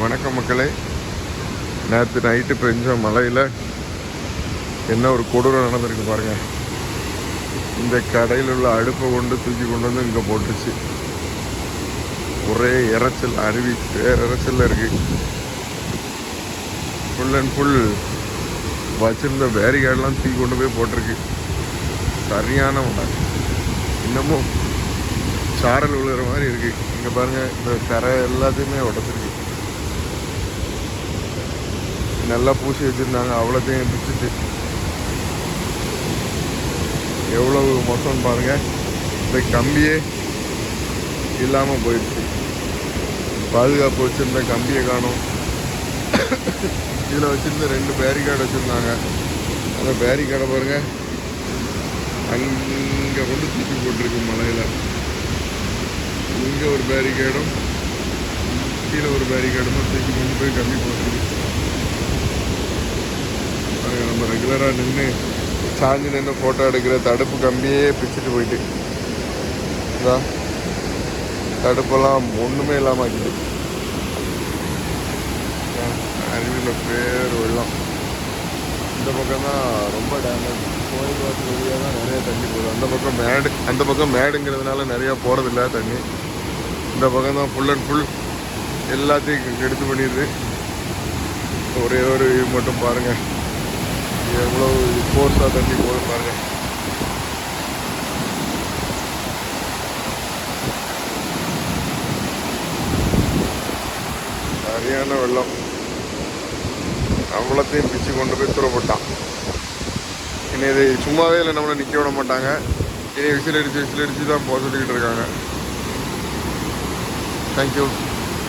வணக்கம் மக்களே. நேற்று நைட்டு பெஞ்ச மழையில் என்ன ஒரு கொடூரம் நடந்திருக்கு பாருங்க. இந்த கடையில் உள்ள அடுப்பை கொண்டு தூக்கி கொண்டு வந்து இங்கே போட்டுருச்சு. ஒரே இறைச்சல் அருவி வேறு இறைச்சலில் இருக்குது ஃபுல் அண்ட் ஃபுல் வச்சுருந்த பேரிகார்டெலாம் தூக்கி கொண்டு போய் போட்டிருக்கு. சரியான மழை. இன்னமும் சாரல் விழுகிற மாதிரி இருக்குது இங்கே பாருங்கள் இந்த தரை எல்லாத்தையுமே உடச்சிருக்கு. நல்லா பூசி வச்சுருந்தாங்க. அவ்வளோத்தையும் பிச்சுட்டு எவ்வளவு மோசம்னு பாருங்கள் இந்த கம்பியே இல்லாமல் போயிடுச்சு. பாதுகாப்பு வச்சுருந்த கம்பியை காணும். இதில் வச்சுருந்த ரெண்டு பேரிகார்டு வச்சுருந்தாங்க. அந்த பேரிகார்டை பாருங்கள் அங்கே கொண்டு தூக்கி போட்டிருக்கு மலையில். இங்கே ஒரு பேரிகேடும் கீழே ஒரு பேரிகேடும் தூக்கி கொண்டு போய் கம்மி போட்டுருக்கு. பாருங்க, நின்று சாஞ்சு நின்று ஃபோட்டோ எடுக்கிற தடுப்பு கம்பியே பிச்சுட்டு போயிட்டு. இதா தடுப்பெல்லாம் ஒன்றுமே இல்லாமல் ஆக்கிட்டு. அருவியில் பேர் வெள்ளம். இந்த பக்கம் தான் ரொம்ப டேமேஜ் கோயில் வாசல் வழியாக தான் நிறைய தண்ணி போகுது. அந்த பக்கம் மேடு அந்த பக்கம் மேடுங்கிறதுனால நிறையா போகிறதில்ல தண்ணி. இந்த பக்கம் தான் ஃபுல் அண்ட் ஃபுல் எல்லாத்தையும் கெடுத்து பண்ணிடுது. ஒரே ஒரு வியூ மட்டும் பாருங்கள் எவ்வளோ ஃபோர்ஸாக தண்ணி போகுது பாருங்க. சரியான வெள்ளம். நம்மளத்தையும் பிச்சு கொண்டு போய் தூரப்பட்டான் இனி இதை சும்மாவே இல்லை நம்மளை நிற்க விட மாட்டாங்க. இனி விசில் அடித்து விசில் அடித்து தான் போக சொல்லிக்கிட்டு இருக்காங்க. தேங்க்யூ